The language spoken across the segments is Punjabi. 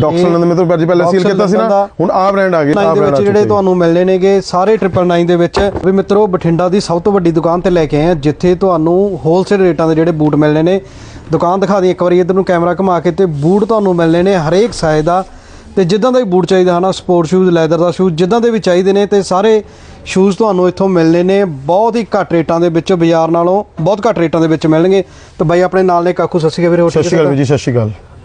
ਡਾਕਟਰ ਨੇ ਮੇਰੇ ਤੋਂ ਅੱਜ ਪਹਿਲਾਂ ਸੀਲ ਕੀਤਾ ਸੀ ਨਾ ਹੁਣ ਆ ਬ੍ਰਾਂਡ ਆ ਗਏ ਆ ਦੇ ਬ੍ਰਾਂਡ ਜਿਹੜੇ ਤੁਹਾਨੂੰ ਮਿਲਣੇ ਨੇਗੇ ਸਾਰੇ 999 ਦੇ ਵਿੱਚ। ਵੀ ਮਿੱਤਰੋ ਬਠਿੰਡਾ ਦੀ ਸਭ ਤੋਂ ਵੱਡੀ ਦੁਕਾਨ ਤੇ ਲੈ ਕੇ ਆਏ ਆ ਜਿੱਥੇ ਤੁਹਾਨੂੰ ਹੋਲਸੇਲ ਰੇਟਾਂ ਦੇ ਜਿਹੜੇ ਬੂਟ ਮਿਲਣੇ ਨੇ। ਦੁਕਾਨ ਦਿਖਾ ਦੀ ਇੱਕ ਵਾਰੀ ਇਧਰ ਨੂੰ ਕੈਮਰਾ ਘੁਮਾ ਕੇ ਤੇ ਬੂਟ ਤੁਹਾਨੂੰ ਮਿਲਣੇ ਨੇ ਹਰੇਕ ਸਾਈਜ਼ ਦਾ। ਤੇ ਜਿੱਦਾਂ ਦਾ ਵੀ ਬੂਟ ਚਾਹੀਦਾ ਹਨਾ ਸਪੋਰਟ ਸ਼ੂਜ਼ ਲੈਦਰ ਦਾ ਸ਼ੂਜ਼ ਜਿੱਦਾਂ ਦੇ ਵੀ ਚਾਹੀਦੇ ਨੇ ਤੇ ਸਾਰੇ ਸ਼ੂਜ਼ ਤੁਹਾਨੂੰ ਇੱਥੋਂ ਮਿਲਣੇ ਨੇ। ਬਹੁਤ ਹੀ ਘੱਟ ਰੇਟਾਂ ਦੇ ਵਿੱਚ ਬਾਜ਼ਾਰ ਨਾਲੋਂ ਬਹੁਤ ਘੱਟ ਰੇਟਾਂ ਦੇ ਵਿੱਚ ਮਿਲਣਗੇ। ਤੇ ਬਾਈ ਆਪਣੇ ਨਾਲ ਨੇ ਕਾਕੂ ਸ਼੍ਰੀ ਅਕਾਲ ਵੀਰੇ ਹੋਰ ਅਕਾਲ ਵੀਰ ਜੀ ਸਤਿ ਸ਼੍ਰੀ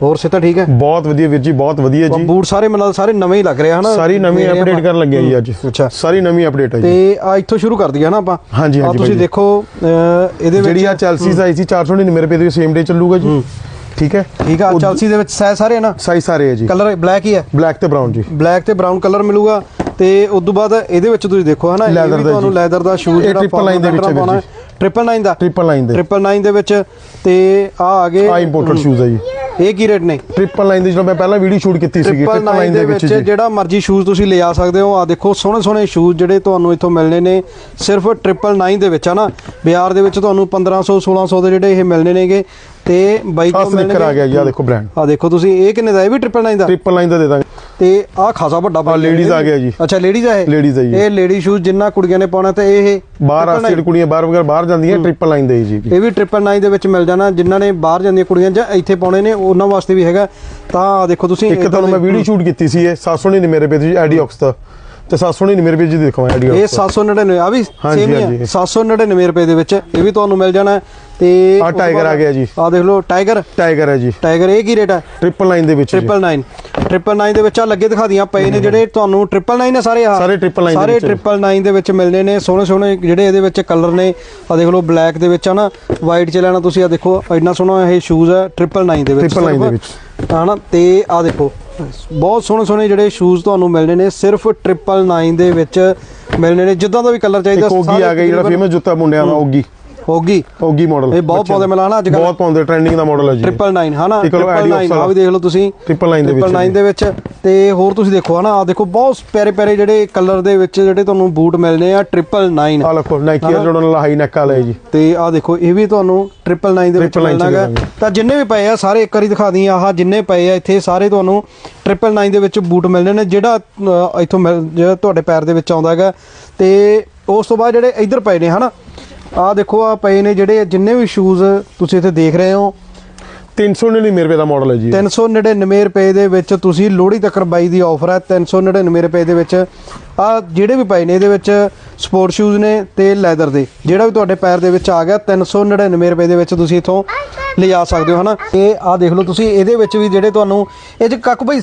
ਹੋਰ ਸਿੱਧਾ ਠੀਕ ਹੈ? ਬਹੁਤ ਵਧੀਆ ਵੀਰ ਜੀ ਬਹੁਤ ਵਧੀਆ ਜੀ। ਬੂਟ ਸਾਰੇ ਲੱਗਦਾ ਸਾਰੇ ਨਵੇਂ ਹੀ ਲੱਗ ਰਹੇ ਹਨਾ? ਸਾਰੀ ਨਵੀਂ ਅਪਡੇਟ। ਕਰਨ ਲੱਗੇ ਜੀ ਅੱਜ। ਅੱਛਾ। ਸਾਰੀ ਨਵੀਂ ਅਪਡੇਟ ਹੈ ਜੀ। ਤੇ ਆ ਇੱਥੋਂ ਸ਼ੁਰੂ ਕਰ ਦਈਏ ਨਾ ਆਪਾਂ? ਹਾਂਜੀ, ਹਾਂਜੀ ਤੁਸੀਂ। ਦੇਖੋ ਇਹਦੇ ਵਿੱਚ ਜਿਹੜੀ ਆ ਚੈਲਸੀ ਆਈ ਸੀ 499 ਰੁਪਏ ਦੀ ਸੇਮ ਡੇ ਚੱਲੂਗਾ ਜੀ। ਠੀਕ ਹੈ? ਠੀਕ ਆ ਚਲਸੀ ਦੇ ਵਿੱਚ ਸਾਈਜ਼ ਸਾਰੇ ਨਾ? ਸਾਈਜ਼ ਸਾਰੇ ਹੈ ਜੀ। ਕਲਰ ਬਲੈਕ ਹੀ ਹੈ ਬਲੈਕ ਤੇ ਬਰਾਊਨ ਜੀ। ਬਲੈਕ ਤੇ ਬਰਾਊਨ ਕਲਰ ਮਿਲੂਗਾ। ਤੇ ਉਸ ਤੋਂ ਬਾਅਦ ਇਹਦੇ ਵਿੱਚ ਤੁਸੀਂ ਦੇਖੋ ਹਨਾ ਇਹ ਵੀ ਤੁਹਾਨੂੰ। ਲੈਦਰ ਦਾ ਸ਼ੂਜ਼ ਇਹ triple nine ਦੇ ਵਿੱਚ ਹੈ ਜੀ। ਟ੍ਰਿਪਲ 9 ਦਾ। ਟ੍ਰਿਪਲ ਲਾਈਨ ਦੇ। ਟ੍ਰਿਪਲ 9 ਦੇ ਵਿੱਚ। ਤੇ ਆ ਆ ਗਏ ਆ ਇੰਪੋਰਟਡ ਸ਼ੂਜ਼ ਹੈ ਜੀ। ਇਹ ਕੀ ਰੇਟ ਨੇ? ਟ੍ਰਿਪਲ ਲਾਈਨ ਦੀ ਜਦੋਂ ਮੈਂ ਪਹਿਲਾਂ ਵੀਡੀਓ ਸ਼ੂਟ ਕੀਤੀ ਸੀਗੀ ਟ੍ਰਿਪਲ ਟ੍ਰਿਪਲ 9 ਲਾਈਨ ਦੇ ਵਿੱਚ ਜਿਹੜਾ ਮਰਜ਼ੀ ਸ਼ੂਜ਼ ਤੁਸੀਂ ਲਿਆ ਸਕਦੇ ਹੋ। ਆ ਦੇਖੋ ਸੋਹਣੇ ਸੋਹਣੇ ਸ਼ੂਜ਼ ਜਿਹੜੇ ਤੁਹਾਨੂੰ ਇੱਥੋਂ ਮਿਲਣੇ ਨੇ। ਸਿਰਫ ਟ੍ਰਿਪਲ 9 ਦੇ ਵਿੱਚ ਹਨਾ? ਬਾਜ਼ਾਰ ਦੇ ਵਿੱਚ ਤੁਹਾਨੂੰ 1500 1600 ਦੇ ਜਿਹੜੇ ਇਹ ਮਿਲਣੇ ਨੇਗੇ। ਤੇ ਬਾਈ ਆ ਸਨਿਕਰ ਆ ਗਿਆ ਜੀ ਆ ਦੇਖੋ ਬ੍ਰਾਂਡ ਆ ਦੇਖੋ ਤੁਸੀਂ ਇਹ ਕਿੰਨੇ ਦਾ? ਇਹ ਵੀ ਟ੍ਰਿਪਲ 9 ਦਾ? ਟ੍ਰਿਪਲ ਲਾਈਨ ਦਾ ਦੇ ਦਾਂਗੇ। ਤੇ ਆ ਖਾਸਾ ਵੱਡਾ ਆਹ ladies ਆ ਗਿਆ ਜੀ। ਅੱਛਾ ਲੇਡੀਜ਼ ਆ ਇਹ? Ladies ਆ ਜੀ। ਇਹ ਲੇਡੀ ਸ਼ੂਜ਼ ਜਿੰਨਾ ਕੁੜੀਆਂ ਨੇ ਪਾਉਣਾ ਤੇ ਇਹ ਬਾਹਰ ਆ triple nine- ਸਟੇਟ ਕੁੜੀਆਂ ਬਾਹਰ ਵਗੈਰ ਬਾਹਰ ਜਾਂਦੀਆਂ ਟ੍ਰਿਪਲ ਲਾਈਨ ਦੇ ਜੀ। ਇਹ ਵੀ ਟ੍ਰਿਪਲ 9 ਦੇ ਵਿੱਚ ਮਿਲ ਜਾਣਾ। ਜਿਨ੍ਹਾਂ ਨੇ ਬਾਹਰ ਜਾਂਦੀਆਂ ਕੁੜੀਆਂ ਜਾਂ ਇੱਥੇ ਪਾਉਣੇ ਨੇ ਉਹਨਾਂ ਵਾਸਤੇ ਵੀ ਹੈਗਾ। ਤਾਂ ਦੇਖੋ ਤੁਸੀਂ ਇੱਕ ਤੁਹਾਨੂੰ ਮੈਂ ਵੀਡੀਓ ਸ਼ੂਟ ਕੀਤੀ ਸੀ ਇਹ 799 ਰੁਪਏ ਦੀ ਐਡੀਆਕਸ ਦਾ ਤੇ 799 ਰੁਪਏ ਦੀ ਦੇਖੋ ਇਹ ਐਡੀਆਕਸ 799 ਆ ਵੀ ਸੇਮ ਹੀ ਹਾਂਜੀ। ਆ 799 ਰੁਪਏ ਦੇ ਵਿੱਚ ਇਹ ਵੀ ਤੁਹਾਨੂੰ ਮਿਲ ਜਾਣਾ ਤੇ ਆਹ tiger ਆ ਗਿਆ ਜੀ। ਆ ਦੇਖ ਲਓ ਟਾਈਗਰ ਟਾਈਗਰ ਹੈ ਜੀ ਟਾਈਗਰ ਇਹ ਕੀ ਰੇਟ ਹੈ ਟ੍ਰਿਪਲ ਲਾਈਨ ਦੇ ਵਿੱਚ ਜੀ। ਟ੍ਰਿਪਲ 9 ਟ੍ਰਿਪਲ 9 ਦੇ ਵਿੱਚ ਆ ਲੱਗੇ ਦਿਖਾ ਦੀਆਂ ਪਏ ਨੇ ਜਿਹੜੇ ਤੁਹਾਨੂੰ ਟ੍ਰਿਪਲ 9 ਨੇ ਸਾਰੇ ਆ ਸਾਰੇ triple nine ਦੇ ਸਾਰੇ ਵਿੱਚ। ਟ੍ਰਿਪਲ 9 ਦੇ ਵਿੱਚ ਮਿਲਨੇ ਨੇ ਸੋਹਣੇ ਸੋਹਣੇ ਜਿਹੜੇ ਇਹਦੇ ਵਿੱਚ ਕਲਰ ਨੇ ਆ ਦੇਖ ਲਓ ਬਲੈਕ ਦੇ ਵਿੱਚ ਆ ਨਾ ਵਾਈਟ ਚ ਲੈਣਾ ਤੁਸੀਂ ਆ ਦੇਖੋ ਇੰਨਾ ਸੋਹਣਾ ਇਹ ਸ਼ੂਜ਼ ਹੈ ਟ੍ਰਿਪਲ 9 ਦੇ ਵਿੱਚ Triple nine ਦੇ ਸਿਰਫ। ਹਨਾ ਤੇ ਆ ਦੇਖੋ ਬਹੁਤ ਸੋਹਣੇ ਸੋਹਣੇ ਜਿਹੜੇ ਸ਼ੂਜ਼ ਤੁਹਾਨੂੰ ਮਿਲਣੇ ਨੇ ਸਿਰਫ ਟ੍ਰਿਪਲ 9 ਦੇ ਵਿੱਚ ਮਿਲਣੇ ਨੇ ਜਿੱਦਾਂ ਦਾ ਵੀ ਕਲਰ ਚਾਹੀਦਾ ਇੱਕ ਓਗੀ ਆ ਗਿਆ ਜਿਹੜਾ ਫੇਮਸ ਜੁੱਤਾ ਮੁੰਡਿਆਂ ਦਾ ਓਗੀ ਹੋਗੀ। ਓਗੀ ਮਾਡਲ ਇਹ ਬਹੁਤ ਪਾਉਂਦੇ ਮਿਲਾਂ ਨਾ ਅੱਜ ਕੱਲ੍ਹ। ਬਹੁਤ ਪਾਉਂਦੇ ਟ੍ਰੈਂਡਿੰਗ ਦਾ ਮਾਡਲ ਹੈ ਜੀ। ਟ੍ਰਿਪਲ 9 ਹਨਾ? ਇੱਕ ਲਓ ਟ੍ਰਿਪਲ 9 Adios ਆ ਵੀ ਦੇਖ ਲਓ ਤੁਸੀਂ। Triple nine ਦੇ ਵਿੱਚ Triple nine ਦੇ ਵਿੱਚ। ਤੇ ਹੋਰ ਤੁਸੀਂ ਦੇਖੋ ਹਨਾ ਆ ਦੇਖੋ ਬਹੁਤ ਪਿਆਰੇ ਪਿਆਰੇ ਜਿਹੜੇ ਕਲਰ ਦੇ ਵਿੱਚ ਜਿਹੜੇ ਤੁਹਾਨੂੰ ਬੂਟ ਮਿਲਨੇ ਆ ਟ੍ਰਿਪਲ 9 ਆ ਲਖੋ ਨਾਈਕੀ ਜੋੜਨ ਵਾਲਾ ਹਾਈ ਨੈਕ ਵਾਲਾ ਜੀ। ਤੇ ਆ ਦੇਖੋ ਇਹ ਵੀ ਤੁਹਾਨੂੰ ਟ੍ਰਿਪਲ 9 ਦੇ ਵਿੱਚ ਮਿਲਣਾਗਾ। ਤਾਂ ਜਿੰਨੇ ਵੀ ਪਏ ਆ ਸਾਰੇ ਇੱਕ ਵਾਰੀ ਦਿਖਾ ਦੀਆਂ ਆਹ ਜਿੰਨੇ ਪਏ ਆ ਇੱਥੇ ਸਾਰੇ ਤੁਹਾਨੂੰ ਟ੍ਰਿਪਲ 9 ਦੇ ਵਿੱਚ ਬੂਟ ਮਿਲਣੇ ਨੇ ਜਿਹੜਾ ਇੱਥੋਂ ਜਿਹੜਾ ਤੁਹਾਡੇ ਪੈਰ ਦੇ ਵਿੱਚ ਆਉਂਦਾ ਹੈਗਾ। ਤੇ ਉਸ ਤੋਂ ਬਾਅਦ ਜਿਹੜੇ ਇੱਧਰ ਪਏ ਨੇ ਹਨਾ ਆ ਦੇਖੋ ਆ ਪਏ ਨੇ ਜਿਹੜੇ ਜਿੰਨੇ ਵੀ ਸ਼ੂਜ਼ ਤੁਸੀਂ ਇੱਥੇ ਦੇਖ ਰਹੇ ਹੋ। 399 ਰੁਪਏ ਦਾ ਮਾਡਲ ਹੈ ਜੀ 399 ਰੁਪਏ ਦੇ ਵਿੱਚ ਤੁਸੀਂ ਲੋਹੜੀ ਤੱਕ ਬਾਈ ਦੀ ਆਫਰ ਹੈ। 399 ਰੁਪਏ ਦੇ ਵਿੱਚ ਆ ਜਿਹੜੇ ਵੀ ਪਏ ਨੇ ਇਹਦੇ ਵਿੱਚ ਸਪੋਰਟ ਸ਼ੂਜ਼ ਨੇ ਤੇ ਲੈਦਰ ਦੇ। ਜਿਹੜਾ ਵੀ ਤੁਹਾਡੇ ਪੈਰ ਦੇ ਵਿੱਚ ਆ ਗਿਆ 399 ਰੁਪਏ ਦੇ ਵਿੱਚ ਤੁਸੀਂ ਇਥੋਂ ਲਿਜਾ ਸਕਦੇ ਹੋ ਹਨਾ? ਇਹ ਆ ਦੇਖ ਲਓ ਤੁਸੀਂ ਇਹਦੇ ਵਿੱਚ ਵੀ ਜਿਹੜੇ ਤੁਹਾਨੂੰ ਇਹ ਚ ਕੱਕ ਭਾਈ